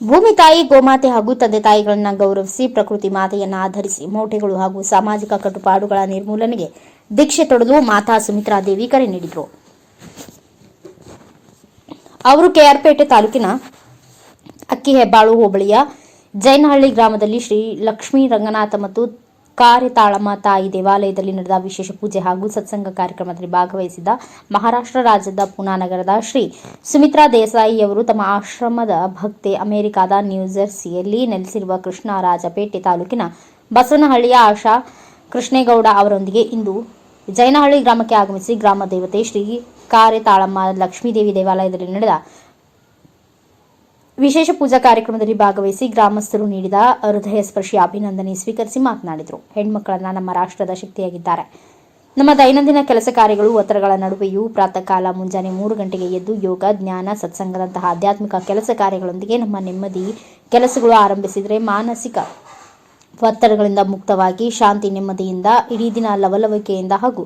ಭೂಮಿ ತಾಯಿ, ಗೋಮಾತೆ ಹಾಗೂ ತಂದೆ ತಾಯಿಗಳನ್ನ ಗೌರವಿಸಿ ಪ್ರಕೃತಿ ಮಾತೆಯನ್ನ ಆಧರಿಸಿ ಮೋಟೆಗಳು ಹಾಗೂ ಸಾಮಾಜಿಕ ಕಟ್ಟುಪಾಡುಗಳ ನಿರ್ಮೂಲನೆಗೆ ದೀಕ್ಷೆ ತೊಡಲು ಮಾತಾ ಸುಮಿತ್ರಾ ದೇವಿ ಕರೆ ನೀಡಿದರು. ಅವರು ಕೆಆರ್ಪೇಟೆ ತಾಲೂಕಿನ ಅಕ್ಕಿ ಹೆಬ್ಬಾಳು ಹೋಬಳಿಯ ಜೈನಹಳ್ಳಿ ಗ್ರಾಮದಲ್ಲಿ ಶ್ರೀ ಲಕ್ಷ್ಮೀ ರಂಗನಾಥ ಮತ್ತು ಕಾರ್ಯತಾಳಮ್ಮ ತಾಯಿ ದೇವಾಲಯದಲ್ಲಿ ನಡೆದ ವಿಶೇಷ ಪೂಜೆ ಹಾಗೂ ಸತ್ಸಂಗ ಕಾರ್ಯಕ್ರಮದಲ್ಲಿ ಭಾಗವಹಿಸಿದ್ದ ಮಹಾರಾಷ್ಟ್ರ ರಾಜ್ಯದ ಪುನಾನಗರದ ಶ್ರೀ ಸುಮಿತ್ರಾ ದೇಸಾಯಿ ಅವರು ತಮ್ಮ ಆಶ್ರಮದ ಭಕ್ತೆ ಅಮೆರಿಕಾದ ನ್ಯೂಜೆರ್ಸಿಯಲ್ಲಿ ನೆಲೆಸಿರುವ ಕೃಷ್ಣರಾಜಪೇಟೆ ತಾಲೂಕಿನ ಬಸವನಹಳ್ಳಿಯ ಆಶಾ ಕೃಷ್ಣೇಗೌಡ ಅವರೊಂದಿಗೆ ಇಂದು ಜೈನಹಳ್ಳಿ ಗ್ರಾಮಕ್ಕೆ ಆಗಮಿಸಿ ಗ್ರಾಮ ದೇವತೆ ಶ್ರೀ ಕಾರ್ಯತಾಳಮ್ಮ ಲಕ್ಷ್ಮೀದೇವಿ ದೇವಾಲಯದಲ್ಲಿ ನಡೆದ ವಿಶೇಷ ಪೂಜಾ ಕಾರ್ಯಕ್ರಮದಲ್ಲಿ ಭಾಗವಹಿಸಿ ಗ್ರಾಮಸ್ಥರು ನೀಡಿದ ಹೃದಯ ಸ್ಪರ್ಶಿ ಅಭಿನಂದನೆ ಸ್ವೀಕರಿಸಿ ಮಾತನಾಡಿದರು. ಹೆಣ್ಮಕ್ಕಳನ್ನ ನಮ್ಮ ರಾಷ್ಟ್ರದ ಶಕ್ತಿಯಾಗಿದ್ದಾರೆ. ನಮ್ಮ ದೈನಂದಿನ ಕೆಲಸ ಕಾರ್ಯಗಳು, ಒತ್ತಡಗಳ ನಡುವೆಯೂ ಪ್ರಾತಃ ಕಾಲ ಮುಂಜಾನೆ ಮೂರು ಗಂಟೆಗೆ ಎದ್ದು ಯೋಗ ಜ್ಞಾನ ಸತ್ಸಂಗದಂತಹ ಆಧ್ಯಾತ್ಮಿಕ ಕೆಲಸ ಕಾರ್ಯಗಳೊಂದಿಗೆ ನಮ್ಮ ನೆಮ್ಮದಿ ಕೆಲಸಗಳು ಆರಂಭಿಸಿದರೆ ಮಾನಸಿಕ ಒತ್ತಡಗಳಿಂದ ಮುಕ್ತವಾಗಿ, ಶಾಂತಿ, ನೆಮ್ಮದಿಯಿಂದ, ಇಡೀ ದಿನ ಲವಲವಿಕೆಯಿಂದ ಹಾಗೂ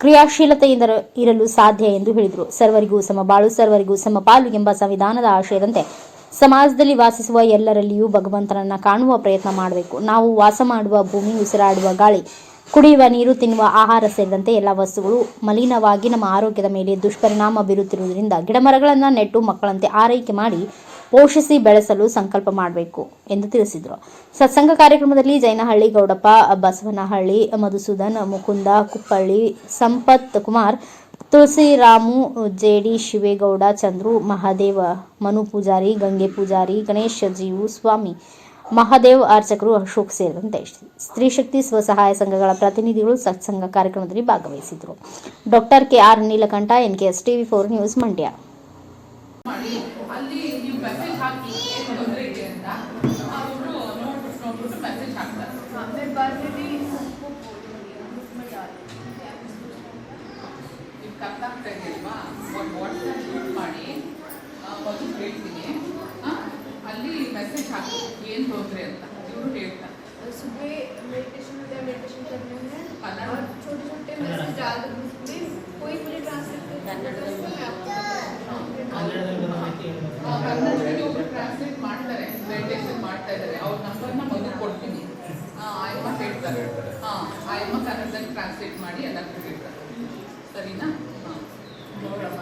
ಕ್ರಿಯಾಶೀಲತೆಯಿಂದ ಇರಲು ಸಾಧ್ಯ ಎಂದು ಹೇಳಿದರು. ಸರ್ವರಿಗೂ ಸಮಬಾಳು ಸರ್ವರಿಗೂ ಸಮಪಾಲು ಎಂಬ ಸಂವಿಧಾನದ ಆಶಯದಂತೆ ಸಮಾಜದಲ್ಲಿ ವಾಸಿಸುವ ಎಲ್ಲರಲ್ಲಿಯೂ ಭಗವಂತನನ್ನ ಕಾಣುವ ಪ್ರಯತ್ನ ಮಾಡಬೇಕು. ನಾವು ವಾಸ ಮಾಡುವ ಭೂಮಿ, ಉಸಿರಾಡುವ ಗಾಳಿ, ಕುಡಿಯುವ ನೀರು, ತಿನ್ನುವ ಆಹಾರ ಸೇರಿದಂತೆ ಎಲ್ಲ ವಸ್ತುಗಳು ಮಲಿನವಾಗಿ ನಮ್ಮ ಆರೋಗ್ಯದ ಮೇಲೆ ದುಷ್ಪರಿಣಾಮ ಬೀರುತ್ತಿರುವುದರಿಂದ ಗಿಡಮರಗಳನ್ನು ನೆಟ್ಟು ಮಕ್ಕಳಂತೆ ಆರೈಕೆ ಮಾಡಿ ಪೋಷಿಸಿ ಬೆಳೆಸಲು ಸಂಕಲ್ಪ ಮಾಡಬೇಕು ಎಂದು ತಿಳಿಸಿದರು. ಸತ್ಸಂಗ ಕಾರ್ಯಕ್ರಮದಲ್ಲಿ ಜೈನಹಳ್ಳಿ, ಗೌಡಪ್ಪ, ಬಸವನಹಳ್ಳಿ, ಮಧುಸೂದನ್, ಮುಕುಂದ, ಕುಪ್ಪಳ್ಳಿ, ಸಂಪತ್ ಕುಮಾರ್ ತುಳಸಿರಾಮು ಜೆಡಿ, ಶಿವೇಗೌಡ, ಚಂದ್ರು, ಮಹಾದೇವ, ಮನು ಪೂಜಾರಿ, ಗಂಗೆ ಪೂಜಾರಿ, ಗಣೇಶ ಜೀವು, ಸ್ವಾಮಿ, ಮಹಾದೇವ್ ಅರ್ಚಕರು, ಅಶೋಕ್ ಸೇರಿದಂತೆ ಸ್ತ್ರೀಶಕ್ತಿ ಸ್ವಸಹಾಯ ಸಂಘಗಳ ಪ್ರತಿನಿಧಿಗಳು ಸತ್ಸಂಗ ಕಾರ್ಯಕ್ರಮದಲ್ಲಿ ಭಾಗವಹಿಸಿದರು. Doctor K R Neelakantha S TV four news Mandya. Message ಹಾಕಿ ಏನು ತೊಂದರೆ ಅಂತ ಇವರು ಹೇಳ್ತಾರೆ सुबह मेडिटेशन होता है मेडिटेशन करने में कन्नड़? और छोटे छोटे मैसेज डाल दो ग्रुप में कोई मुझे ट्रांसलेट करके देता है, उसको मैं आपको ಆ, ಕನ್ನಡದಲ್ಲಿ ಒಬ್ರು ಟ್ರಾನ್ಸ್ಲೇಟ್ ಮಾಡ್ತಾರೆ ಮೆಡಿಟೇಷನ್ ಮಾಡ್ತಾ ಇದ್ದಾರೆ ಅವ್ರ ನಂಬರ್ನ ಮೊದಲು ಕೊಡ್ತೀನಿ ಆ, ಆಯಮ್ಮ ಹೇಳ್ತಾರೆ ಹಾಂ ಆಯಮ್ಮ ಕನ್ನಡದಲ್ಲಿ ಟ್ರಾನ್ಸ್ಲೇಟ್ ಮಾಡಿ ಎಲ್ಲರಿಗೂ ಹೇಳ್ತಾರೆ ಸರಿನಾ ಹಾಂ ನೋಡಮ್ಮ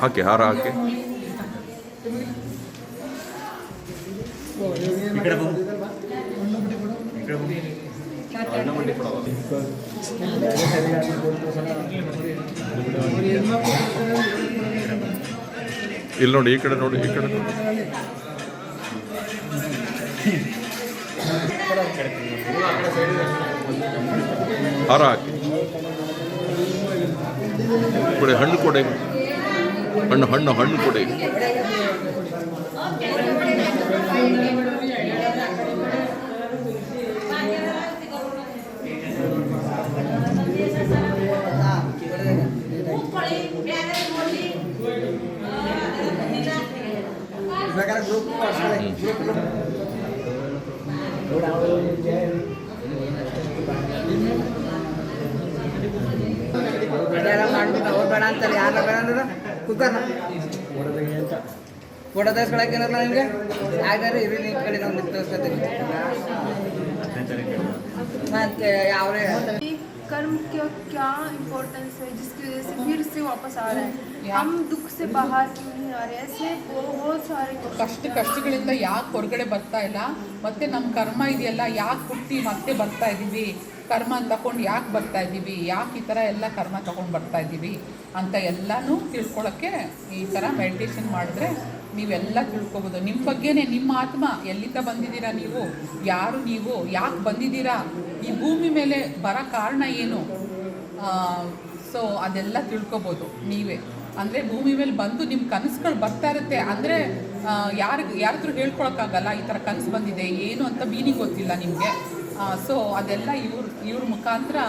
ಹಾಕಿ ಹಾರ ಹಾಕಿ. ಇಲ್ಲಿ ನೋಡಿ ಈ ಕಡೆ ನೋಡಿ ಈ ಕಡೆ ನೋಡಿ. ಹಾರ ಹಾಕಿ. ಕೊಡಿ ಹಣ್ಣು ಕೊಡಿ. ಹಣ್ಣು ಹಣ್ಣು ಹಣ್ಣು ಕೊಡಿ. ಬೇಡ ಅಂತಾರೆ ಯಾರು ಬೇಡ ಅಂದ್ರೆ? ಕುಕ್ಕರ್ ಫೋಟೋ ತೋರಿಸ್ಕೊಳಕ್ಕೆ ಏನಲ್ಲ ನಿಮಗೆ ಯಾವ್ದಾರು ಇರಿ ನಿಮ್ಮ ಕಡೆ ನಾವು ನಿಂತು ತೋರಿಸ್ಕೊತೀವಿ ಮತ್ತೆ ಯಾವ್ರೆ कर्म का क्या इम्पोर्टेंस है जिसकी वजह से फिर से वापस आ रहे हैं हम दुख से बाहर क्यों नहीं आ रहे ऐसे बहुत सारे क्वेश्चन ಕಷ್ಟ ಕಷ್ಟಗಳಿಂದ ಯಾಕೆ ಹೊರಗಡೆ ಬರ್ತಾ ಇಲ್ಲ ಮತ್ತೆ ನಮ್ಮ ಕರ್ಮ ಇದೆಯಲ್ಲ ಯಾಕೆ ಹುಟ್ಟಿ ಮತ್ತೆ ಬರ್ತಾ ಇದ್ದೀವಿ ಕರ್ಮ ತಗೊಂಡು ಯಾಕೆ ಬರ್ತಾ ಇದ್ದೀವಿ? ಯಾಕೆ ಈ ಥರ ಎಲ್ಲ ಕರ್ಮ ತಗೊಂಡು ಬರ್ತಾ ಇದ್ದೀವಿ ಅಂತ ಎಲ್ಲನೂ ತಿಳ್ಕೊಳ್ಳೋಕ್ಕೆ ಈ ಥರ ಮೆಡಿಟೇಷನ್ ಮಾಡಿದ್ರೆ ನೀವೆಲ್ಲ ತಿಳ್ಕೊಬೋದು. ನಿಮ್ಮ ಬಗ್ಗೆನೇ ನಿಮ್ಮ ಆತ್ಮ ಎಲ್ಲಿಂದ ಬಂದಿದ್ದೀರಾ ನೀವು? ಯಾರು ನೀವು? ಯಾಕೆ ಬಂದಿದ್ದೀರಾ? ಈ ಭೂಮಿ ಮೇಲೆ ಬರೋ ಕಾರಣ ಏನು? ಸೊ ಅದೆಲ್ಲ ತಿಳ್ಕೊಬೋದು ನೀವೇ. ಅಂದರೆ ಭೂಮಿ ಮೇಲೆ ಬಂದು ನಿಮ್ಮ ಕನಸುಗಳು ಬರ್ತಾ ಇರುತ್ತೆ. ಅಂದರೆ ಯಾರಿಗೆ ಯಾರತ್ರ ಹೇಳ್ಕೊಳಕ್ಕಾಗಲ್ಲ? ಈ ಥರ ಕನಸು ಬಂದಿದೆ. ಏನು ಅಂತ ಮೀನಿಂಗ್ ಗೊತ್ತಿಲ್ಲ ನಿಮಗೆ. ಸೊ ಅದೆಲ್ಲ ಇವ್ರ ಇವ್ರ ಮುಖಾಂತರ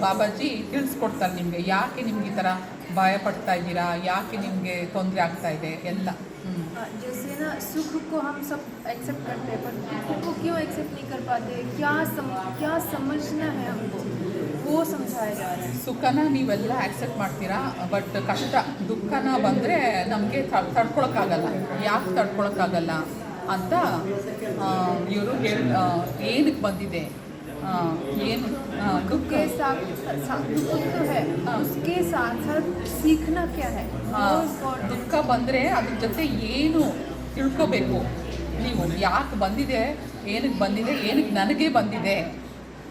ಬಾಬಾಜಿ ತಿಳಿಸ್ಕೊಡ್ತಾರೆ ನಿಮಗೆ ಯಾಕೆ ನಿಮ್ಗೆ ಈ ಥರ ಭಯ ಪಡ್ತಾ ಇದ್ದೀರಾ ಯಾಕೆ ನಿಮಗೆ ತೊಂದರೆ ಆಗ್ತಾ ಇದೆ ಎಲ್ಲ ಹ್ಞೂ हाँ, जैसे ना सुख को हम सब एक्सेप्ट करते हैं पर दुख को क्यों एक्सेप्ट नहीं कर पाते क्या सम, क्या समझना है हमको वो समझाया जा रहा है ಸುಖನ ನೀವೆಲ್ಲ ಆಕ್ಸೆಪ್ಟ್ ಮಾಡ್ತೀರಾ ಬಟ್ ಕಷ್ಟ ದುಃಖನ ಬಂದರೆ ನಮಗೆ ತಡ್ಕೊಳಕ್ಕಾಗಲ್ಲ ಯಾಕೆ ತಡ್ಕೊಳಕ್ಕಾಗಲ್ಲ ಅಂತ ಇವರು ಹೇಳಿ ಏನಕ್ಕೆ ಬಂದಿದೆ ಆ, ಏನು ಆ, ದುಃಖ के साथ सा- दुख तो है हाँ। उसके साथ साथ सीखना क्या है ಆ, वो important ದುಃಖ ಬಂದರೆ ಅದ್ರ ಜೊತೆ ಏನು ತಿಳ್ಕೊಬೇಕು ನೀವು ಯಾಕೆ ಬಂದಿದೆ ಏನಕ್ಕೆ ಬಂದಿದೆ ಏನಕ್ಕೆ ನನಗೆ ಬಂದಿದೆ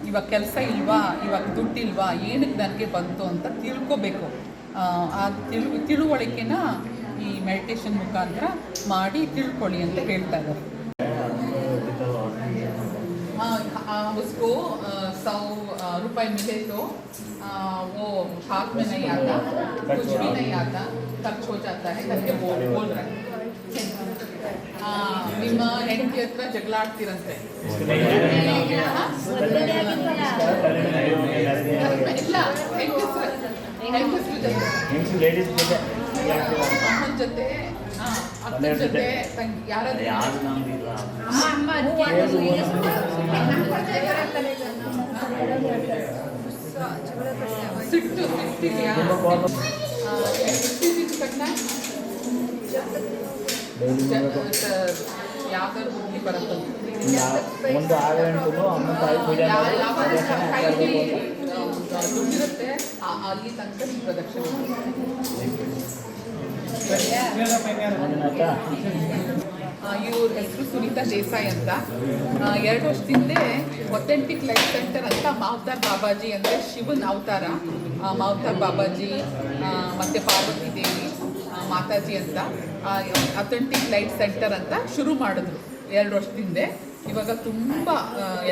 ಇವಾಗ ಕೆಲಸ ಇಲ್ವಾ ಇವಾಗ ದುಡ್ಡಿಲ್ವಾ ಏನಕ್ಕೆ ನನಗೆ ಬಂತು ಅಂತ ತಿಳ್ಕೊಬೇಕು ಆ, ಆ ತಿಳು ತಿಳುವಳಿಕೆನ ಈ ಮೆಡಿಟೇಷನ್ ಮುಖಾಂತರ ಮಾಡಿ ತಿಳ್ಕೊಳ್ಳಿ ಅಂತ ಹೇಳ್ತಾ ಇದ್ದಾರೆ हाँ, हाँ, उसको अ, सौ अ, रुपए मिले तो अ, वो हाथ में नहीं आता कुछ भी नहीं आता खर्च हो जाता है करके बोल बोल रहे हैं ಆ, ನಿಮ್ಮ ಹೆಂಡತಿ ಹತ್ರ ಜಗಳ ಆಡ್ತೀರಂತೆ ಹಾ? ಇಲ್ಲ ಹೆಂಗಸ್ರ ಹೆಂಗಸ್ರ ಜೊತೆ ಲೇಡೀಸ್ ಜೊತೆ ಅಮ್ಮನ ಜೊತೆ ಹಾ, ಅಕ್ಕನ ಜೊತೆ ತಂಗಿ ಯಾರಾದ್ರೂ ಯಾರು ನಮ್ದಿಲ್ಲ ಸಿಟ್ಟು ಸಿಟ್ಟಿದೆಯಾ? ಸಿಟ್ಟಿದ್ದು ತಕ್ಷಣ ಯಾವ್ದಾದ್ರು ಬುದ್ಧಿ ಬರುತ್ತೆ. ಮುಂದೆ ಆಗಂಟು ಅಮ್ಮ ತಾಯಿ ಪೂಜೆ ದುಡ್ಡಿರುತ್ತೆ ಆ- ಅಲ್ಲಿ ತನಕ ಪ್ರದಕ್ಷಿಣೆ ಇವ್ರ ಹೆಸರು ಸುನೀತಾ ದೇಸಾಯಿ ಅಂತ. ಎರಡು ಹಿಂದೆ ಒಥೆಂಟಿಕ್ ಲೈಫ್ ಸೆಂಟರ್ ಅಂತ ಮಾವತಾರ್ ಬಾಬಾಜಿ ಅಂದರೆ ಶಿವನ್ ಅವತಾರ. ಮಾವತಾರ್ ಬಾಬಾಜಿ ಮತ್ತು ಪಾರ್ವತಿ ದೇವಿ ಮಾತಾಜಿ ಅಂತ. ಅಥೆಂಟಿಕ್ ಲೈಫ್ ಸೆಂಟರ್ ಅಂತ ಶುರು ಮಾಡಿದ್ರು ಎರಡು ವರ್ಷದಿಂದೆ. ಇವಾಗ ತುಂಬ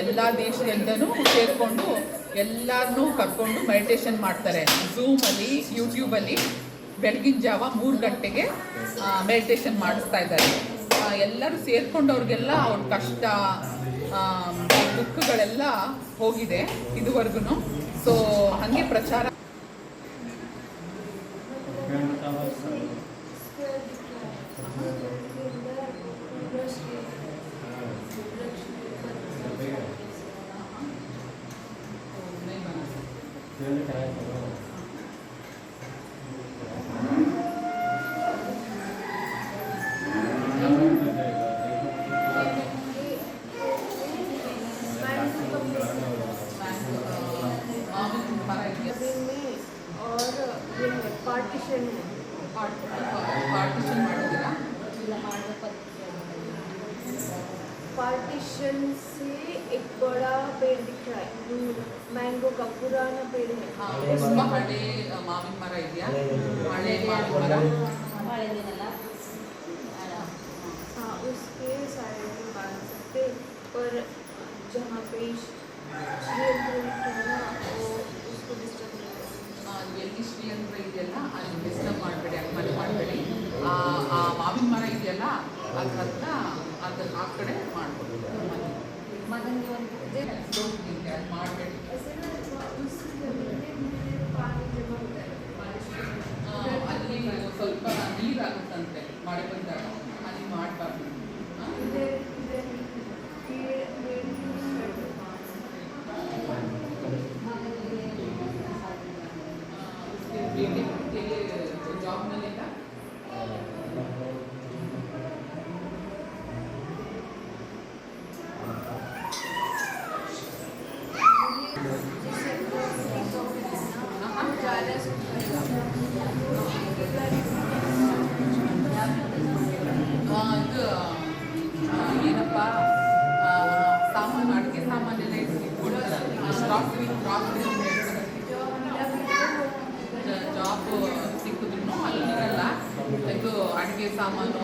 ಎಲ್ಲ ದೇಶದಿಂದನೂ ಸೇರಿಕೊಂಡು ಎಲ್ಲರನ್ನೂ ಕರ್ಕೊಂಡು ಮೆಡಿಟೇಷನ್ ಮಾಡ್ತಾರೆ. ಝೂಮಲ್ಲಿ ಯೂಟ್ಯೂಬಲ್ಲಿ ಬೆಳಗಿನ ಜಾವ ಮೂರು ಗಂಟೆಗೆ ಮೆಡಿಟೇಷನ್ ಮಾಡಿಸ್ತಾ ಇದ್ದಾರೆ. ಎಲ್ಲರೂ ಸೇರ್ಕೊಂಡವ್ರಿಗೆಲ್ಲ ಅವ್ರ ಕಷ್ಟ ದುಃಖಗಳೆಲ್ಲ ಹೋಗಿದೆ ಇದುವರೆಗೂ ಸೊ ಹಾಗೆ ಪ್ರಚಾರ पार्टीशन है ಪಾರ್ಟಿಷನ್ ಮಾಡಿದ್ದೀರಾ पार्टीशन से एक बड़ा पेड़ दिख रहा है मैंगो का पुराना पेड़ है ಆ, ತುಂಬ ಹಳೆ ಆ, ಮಾವಿನ ಮರ ಇದೆಯಾ ಹಳೆ ಮಾವಿನ ಮರ हाँ उसके साइड में बांध सकते पर जहाँ पे श्रीयंत्र लिखा है ना ಹಿಸ್ಟ್ರಿ ಅಂತ ಇದೆಯಲ್ಲ ಅಲ್ಲಿ ಡಿಸ್ಟರ್ಬ್ ಮಾಡಬೇಡಿ ಅಲ್ಲಿ ಮಾಡಬೇಡಿ. ಆ ಮಾವಿನ ಮರ ಇದೆಯಲ್ಲ ಅದ್ರ ಹತ್ರ ಆ ಕಡೆ ಮಾಡ್ಬೋದು ಮಗನಿಗೆ ಒಂದು ಮಾಡಬೇಡಿ. ಅಲ್ಲಿ ಸ್ವಲ್ಪ ನೀರಾಗುತ್ತಂತೆ ಮಳೆ ಬಂದಾಗ. ಜಾಬ್ ಸಿಕ್ಕಿದ್ರು ಅಲ್ಲಿರಲ್ಲ ಇದು ಅಡುಗೆ ಸಾಮಾನು